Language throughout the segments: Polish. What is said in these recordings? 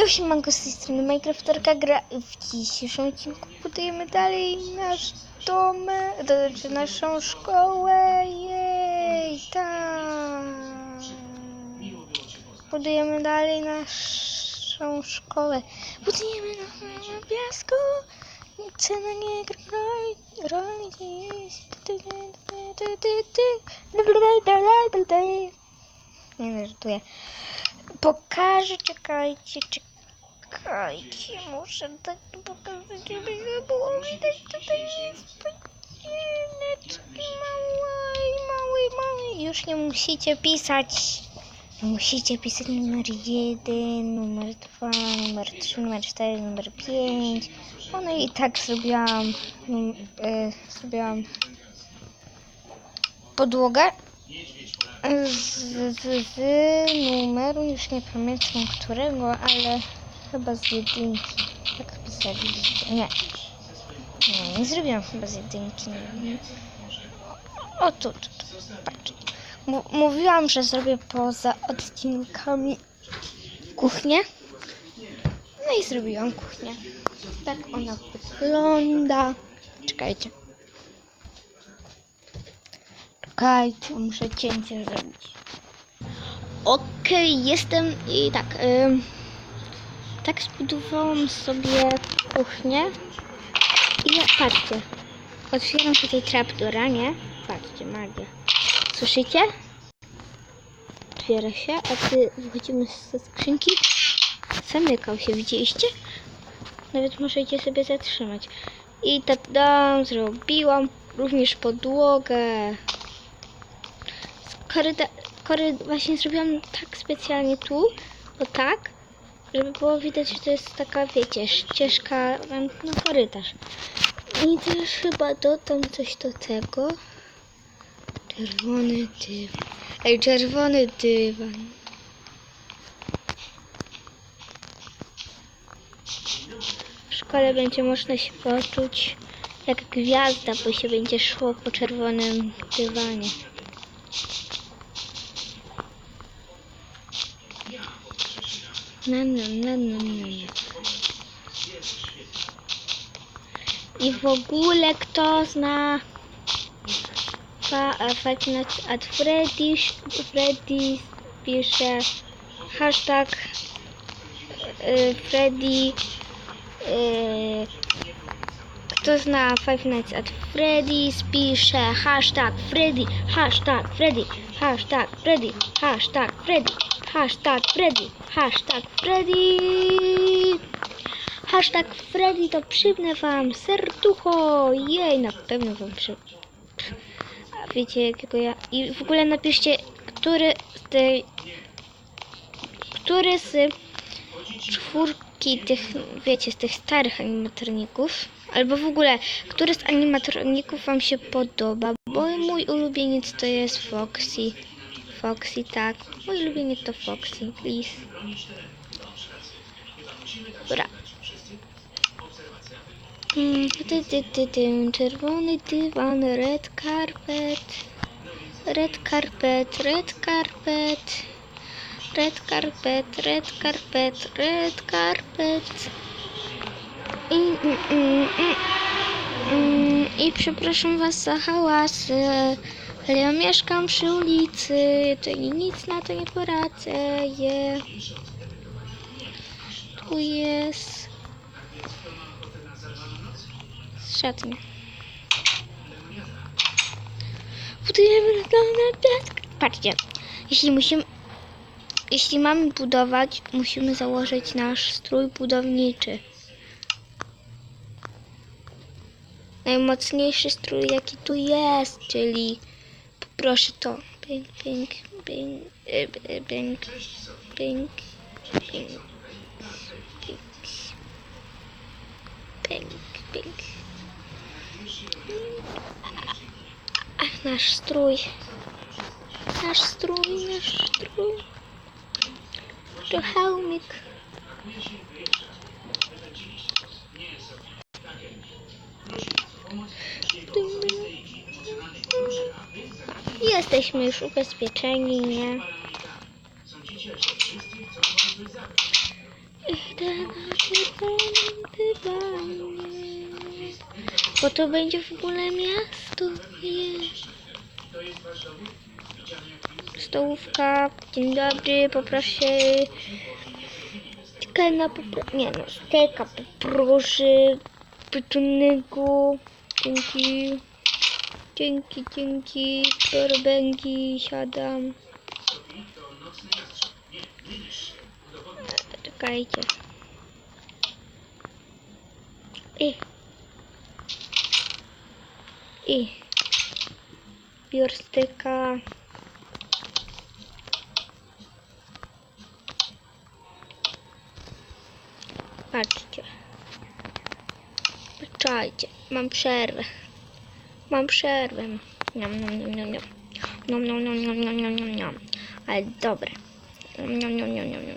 Już mango z tej strony Minecrafterka. Gra w dzisiejszym odcinku budujemy dalej nasz dom, to znaczy naszą szkołę, jej, tak. Budujemy dalej naszą szkołę, budujemy na, piasku, cena nie roli, roli jest. Nie żartuję. Pokażę, czekajcie, czekajcie, muszę tak pokazać, żeby nie było widać, tutaj jest panieneczki małej, małej, małej. Już nie musicie pisać. Musicie pisać numer jeden, numer dwa, numer trzy, numer cztery, numer pięć. No i tak zrobiłam, num, y, zrobiłam podłogę z, z, z numeru, już nie pamiętam którego, ale chyba z jedynki. Tak pisaliście. Nie. Nie, nie zrobiłam chyba z jedynki. O tu, tu, tu. Patrz. Mówiłam, że zrobię poza odcinkami kuchnię. No i zrobiłam kuchnię. Tak ona wygląda. Czekajcie. Czekajcie, muszę cięcie zrobić. Okej, jestem i tak. Tak zbudowałam sobie kuchnię. I patrzcie. Otwieram tutaj trapdora, nie? Patrzcie, magia. Słyszycie? Otwiera się, a ty wychodzimy ze skrzynki. Zamykał się, widzieliście? Nawet możecie sobie zatrzymać. I tak dam, zrobiłam również podłogę koryta, kory, właśnie zrobiłam tak specjalnie tu, o tak, żeby było widać, że to jest taka, wiecie, ścieżka, no korytarz. I też chyba dodam coś do tego. Czerwony dywan. Ej, czerwony dywan. W szkole będzie można się poczuć jak gwiazda, bo się będzie szło po czerwonym dywanie. Na, na, na, na, na. I w ogóle kto zna Five Nights at Freddy's, Freddy pisze hashtag y, Freddy y, kto zna Five Nights at Freddy's pisze hashtag Freddy, hashtag Freddy, hashtag Freddy, hashtag Freddy, hashtag Freddy. Hashtag Freddy to przybnę wam serducho. Jej, na pewno wam przy... A wiecie jakiego ja... I w ogóle napiszcie, który z tej... Który z czwórki tych, wiecie, z tych starych animatroników, albo w ogóle, który z animatroników wam się podoba, bo mój ulubieniec to jest Foxy. Foxy, tak. Mój ulubieniec to Foxy, please. Dobra. Mm, ty, ty, ty, ty, czerwony dywan, red carpet, red carpet, red carpet, red carpet, red carpet, red carpet. I, mm, mm, mm, mm, I przepraszam was za hałasy, ale ja mieszkam przy ulicy, to i nic na to nie poradzę. Je. Tu jest szatnia. Budujemy na, na piasek. Patrzcie, jeśli musimy, jeśli mamy budować, musimy założyć nasz strój budowniczy. Najmocniejszy strój, jaki tu jest, czyli poproszę to. Ping, ping, ping, e, e, ping, ping, ping, ping, ping, ping. Ach, nasz strój. Nasz strój, nasz strój. To hełmik. Jesteśmy już ubezpieczeni, nie? Bo to będzie w ogóle miasto. Jest. Stołówka. Dzień dobry, poproszę. Chickena poproszę. Nie no, steka poproszę. Pieczonego. Dzięki. Dzięki, dzięki. Torbęki, siadam. Czekajcie. I. I. Biorstyka. Patrzcie. Patrzajcie. Mam przerwę. Mam przerwę. Niam, niam, niam, niam, niam. Niam, niam, niam, niam, niam, niam, niam, niam. Ale dobre. Niam, niam, niam, niam, niam, niam,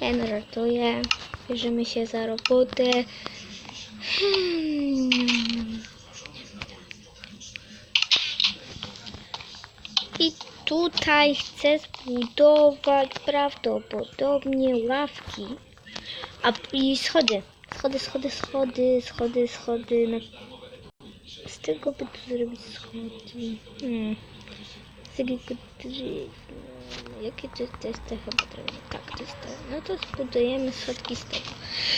niam, ratuje. Bierzemy się za robotę. I tutaj chcę zbudować prawdopodobnie ławki. A i schody. Schody, schody, schody, schody, schody. Na... Z tego by tu zrobić schody. Hmm. Z jakiego drewna? Jakie to jest, to jest to chyba drewno? Tak, to jest to. No to zbudujemy schodki z tego.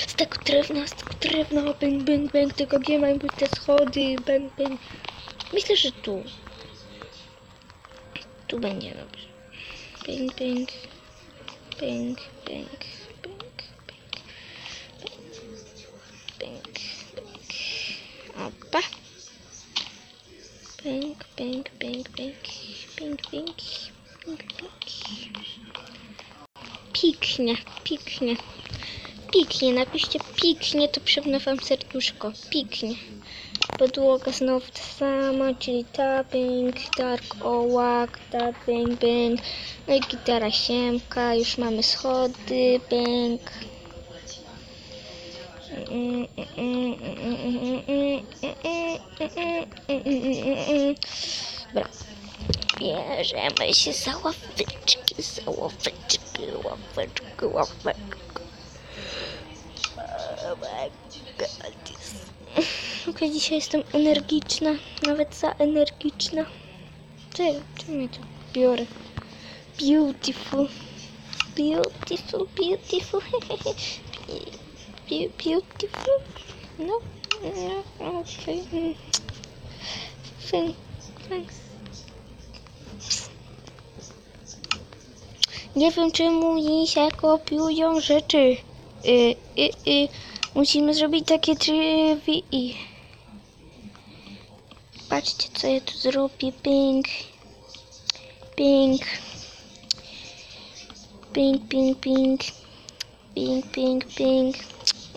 Z tego drewna, z tego drewna. Bang, bang, bang. Tylko gdzie mają być te schody? Bang, bang. Myślę, że tu. Tu będzie dobrze. Ping, ping. Ping, ping, ping, Ping, ping. Opa. Ping, ping, ping, ping. Ping, ping. Ping, ping. Piknie, piknie. Piknie, napiszcie piknie, to przypnę wam serduszko. Piknie. Podłoga znowu ta sama, czyli tapping, dark ołak, tapping, bang. No i gitara siemka, już mamy schody, bang. Dobra. Bierzemy się za ławeczki, za ławeczki, ławeczki, ławeczki. Oh my god. Okej, dzisiaj jestem energiczna, nawet za energiczna. Ty, czym ja to biorę? Beautiful. Beautiful, beautiful. beautiful. No, no, okay. Thanks. Mm. Nie wiem czemu jej się kopiują rzeczy. Y, y, y. Musimy zrobić takie trivia. Patrzcie co ja tu zrobię. Pink. Pink. Pink, pink, pink. Pink, pink, pink.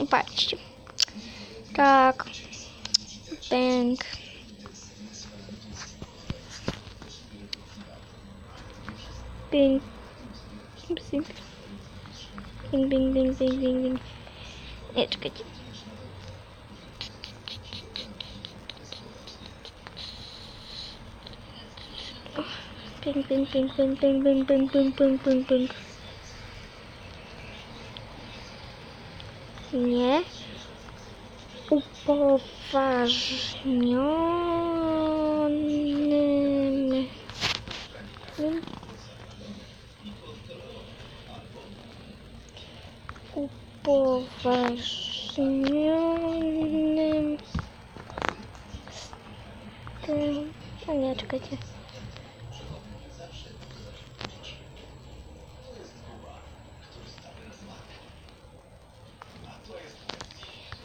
Patrzcie. Tak. Ping. Ping. Ping. Bing, bing, bing, bing, bing, bing. Nie, czekajcie. Bing, bing, bing, bing, bing, bing, bing, bing, bing, bing, nie Upoważnionym. Upoważnionym.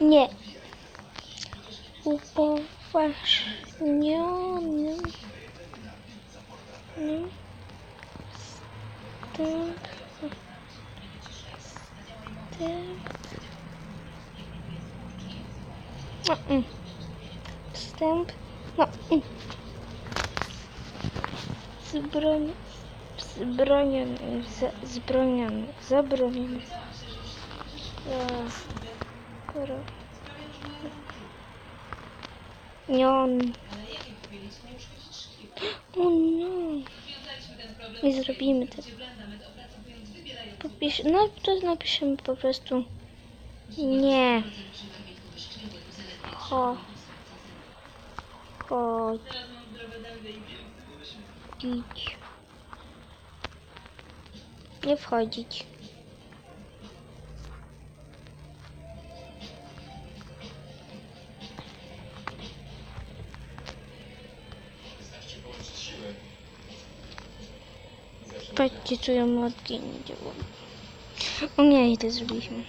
Nie. Upoważnionym. Nym. Tym. Tym. No, mm. Wstęp. No. Mm. Zbroń. Zbroniony. Za, zbroniony. Zabroniony. Za. Koro. Nion. O. Nie zrobimy tego. popisz, no to napiszemy po prostu nie. Cho. Chodzić. Nie wchodzić. Patrzcie, co ja matki nie działam. O nie, i to zrobiliśmy.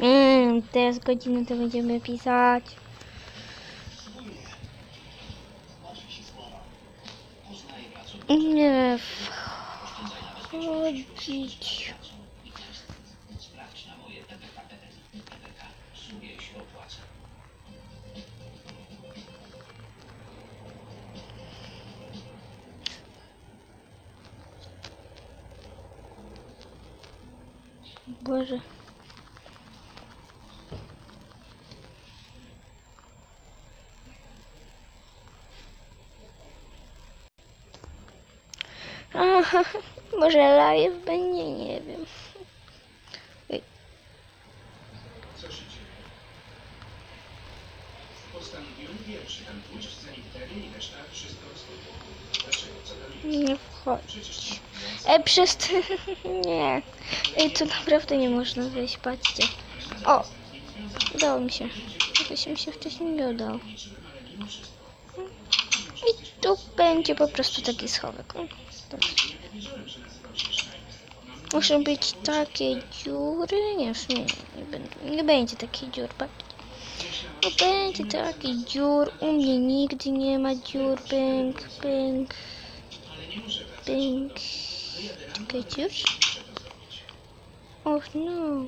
Mm, teraz godzinę to będziemy pisać. Nie wchodzić. Boże. Aha, może live będzie, nie wiem. Nie wchodź. E, przez... nie. Ej, tu naprawdę nie można wejść, patrzcie. O! Udało mi się. Jakoś mi się wcześniej nie udało. I tu będzie po prostu taki schowek. Muszą być takie dziury. Nie, już nie, nie, będą, nie będzie takiej dziur. patrzcie. No będzie taki dziur. U mnie nigdy nie ma dziur. Pęk, pęk. Pęk. Czekajcie już. Och no.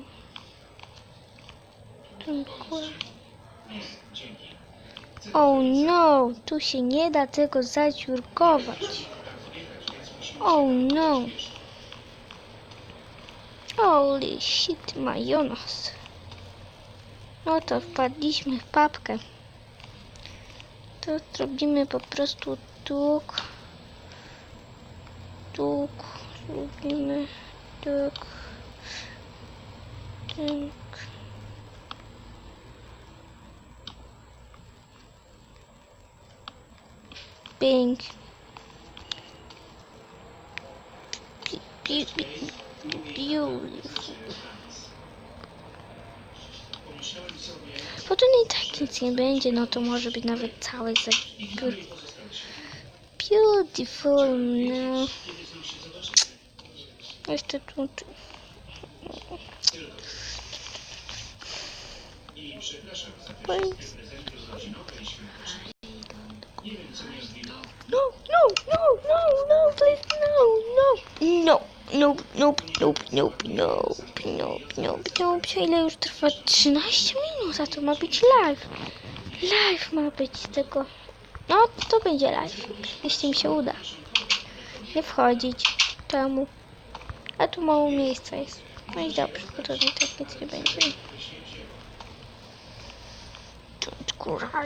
Oh no, tu się nie da tego zadziurkować. Oh no. Holy shit, majonez. No to wpadliśmy w papkę. To zrobimy po prostu tuk. Tuk. Zrobimy tuk. Pink. Beautiful. Bo to nie tak nic nie będzie, no to może być nawet całe za... Beautiful, no. Jeszcze tu... No, no, no, no, no, please, no, no. No, nope, nope, nope, nope, nope, nope, nope, nope. Ile już trwa? 13 minut, a to ma być live. Live ma być tego. No, to będzie live, jeśli mi się uda. Nie wchodzić. Czemu? A tu mało miejsca jest. No i dobrze, bo to nie tak nic nie będzie. Kurwa.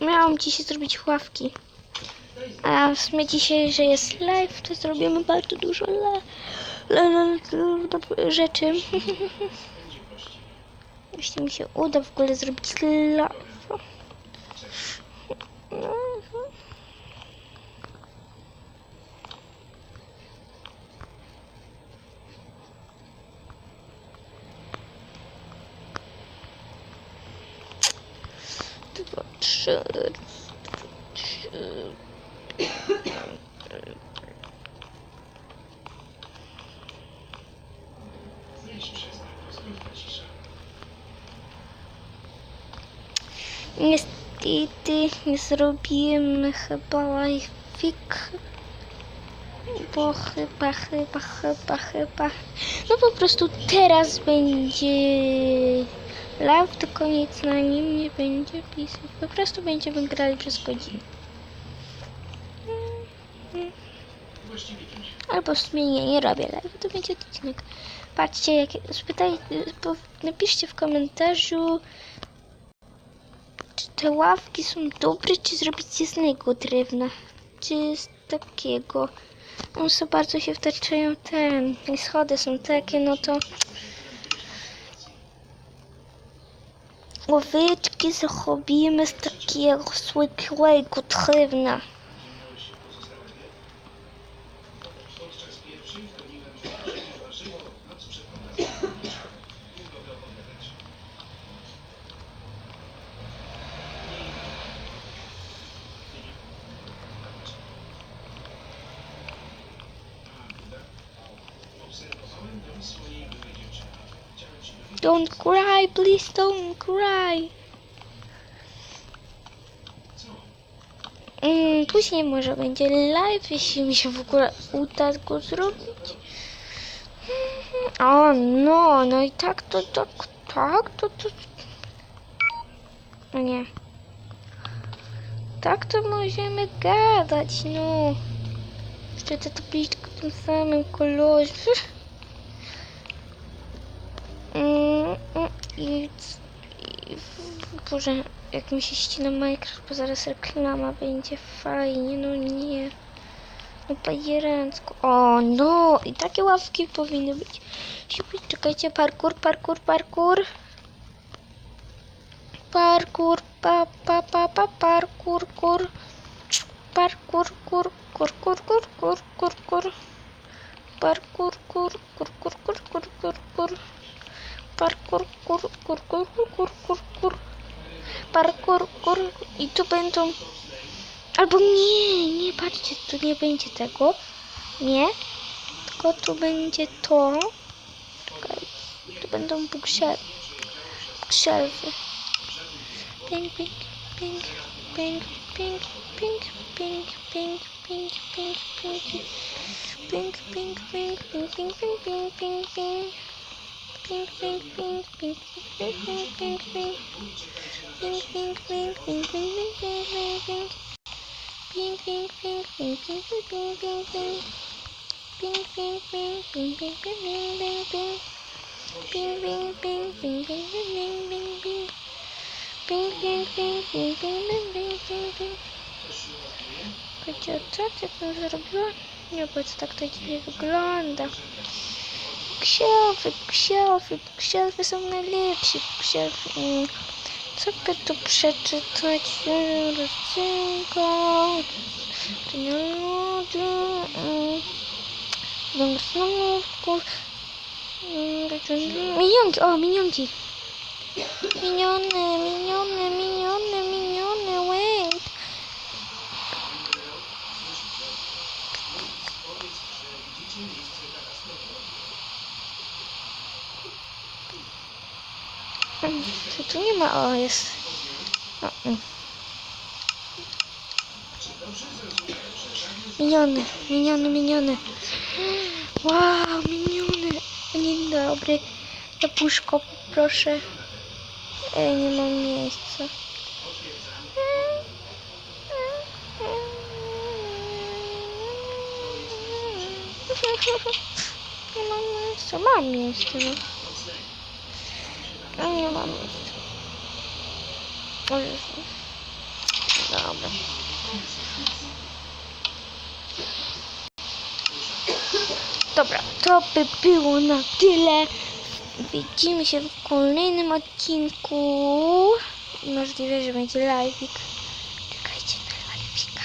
Miałam dzisiaj zrobić ławki. A w sumie dzisiaj, że jest live, to zrobimy bardzo dużo le, le, le, le, rzeczy. Jeśli mi się uda w ogóle zrobić live. Niestety nie zrobimy chyba live'ik. Bo chyba, chyba, chyba, chyba. No po prostu teraz będzie live, tylko nic na nim nie będzie pisać. Po prostu będziemy grali przez godzinę. Albo w sumie nie, nie robię live, to będzie odcinek. Patrzcie, jak, napiszcie w komentarzu, czy te ławki są dobre, czy zrobić je z innego drewna. czy z takiego. No za bardzo się wtaczają ten. I schody są takie, no to. Owieczki zrobimy z takiego zwykłego drewna. Don't cry, please don't cry. Mm, później może będzie live, jeśli mi się w ogóle uda go zrobić. O, no, no i tak to, tak, tak, to, to... No nie. Tak to możemy gadać, no. Jeszcze ta tabliczka w tym samym kolorze. Mm, mm, I, i Boże, jak mi się ścina Minecraft, bo zaraz reklama będzie fajnie, no nie. No bajerancko. O, no i takie ławki powinny być. Siupi, Czekajcie, parkour, parkour, parkour. Parkour, pa, pa, pa, pa, parkour, kur. Parkour, kur, kur, kur, kur, kur, kur, kur. Parkour, kur, kur, kur, kur, kur, kur, kur. Parkour, kur, kur, kur, kur, kur, kur. Parkour, kur. I tu będą... Albo nie, nie, patrzcie, tu nie będzie tego. Nie. Tylko tu będzie to. Czekaj, tu będą bookshelfy. Bookshelfy. Pink, pink, pink, pink, pink, pink, pink, pink, pink, pink, pink, pink, pink, pink, pink, pink, pink, pink, pink, pink. Pink, pink, pink, pink, pink, pink, pink, pink. Pink, pink, pink, pink, pink, pink, pink, pink, pink. Pink, pink, pink, pink, pink, pink, pink, pink, pink. Pink, pink, pink, pink, pink, pink, pink, pink, pink. Pink, pink, pink, pink, pink, pink, pink, pink, pink. Pink, pink, pink, pink, pink, pink, pink, pink, pink. Wiecie co? Jak bym zrobiła? Nie, bo to tak to dziwnie wygląda. Ksielfy, ksielfy, ksielfy są najlepsi. Ksielfy. mm. Co by tu przeczytać? Rodzinka. To nie ludzie. mm. Dom snowków. mm, Minionki, o minionki. Miniony, miniony, miniony, miniony, Mm, Tu, nie ma, o jest. O, mm. Miniony, miniony, miniony. Wow, miniony. Dzień dobry. Jabłuszko, proszę. Ej, nie mam miejsca. Nie mam miejsca. Mam miejsce, no. No nie mam miejsca. O Jezu. Dobra. Dobra, to by było na tyle. Widzimy się w kolejnym odcinku. Możliwe, że będzie live'ik. Czekajcie na live'ika.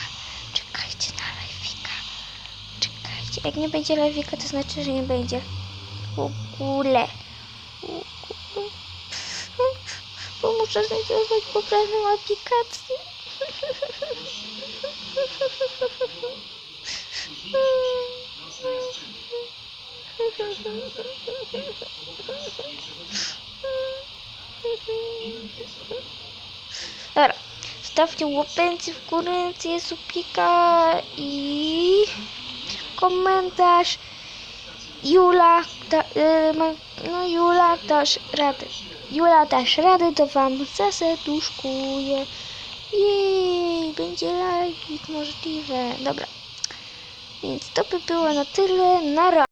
Czekajcie na live'ika. Czekajcie. Jak nie będzie live'ika, to znaczy, że nie będzie. W ogóle. W ogóle. Muszę znajdować poprawną aplikację. Dobra, stawcie łapęcy w górę, supika i komentarz. Jula, da, y, no Jula dasz radę. Jula dasz radę, to wam zaserduszkuję. Jej, będzie live możliwe. Dobra. Więc to by było na tyle. Na razie.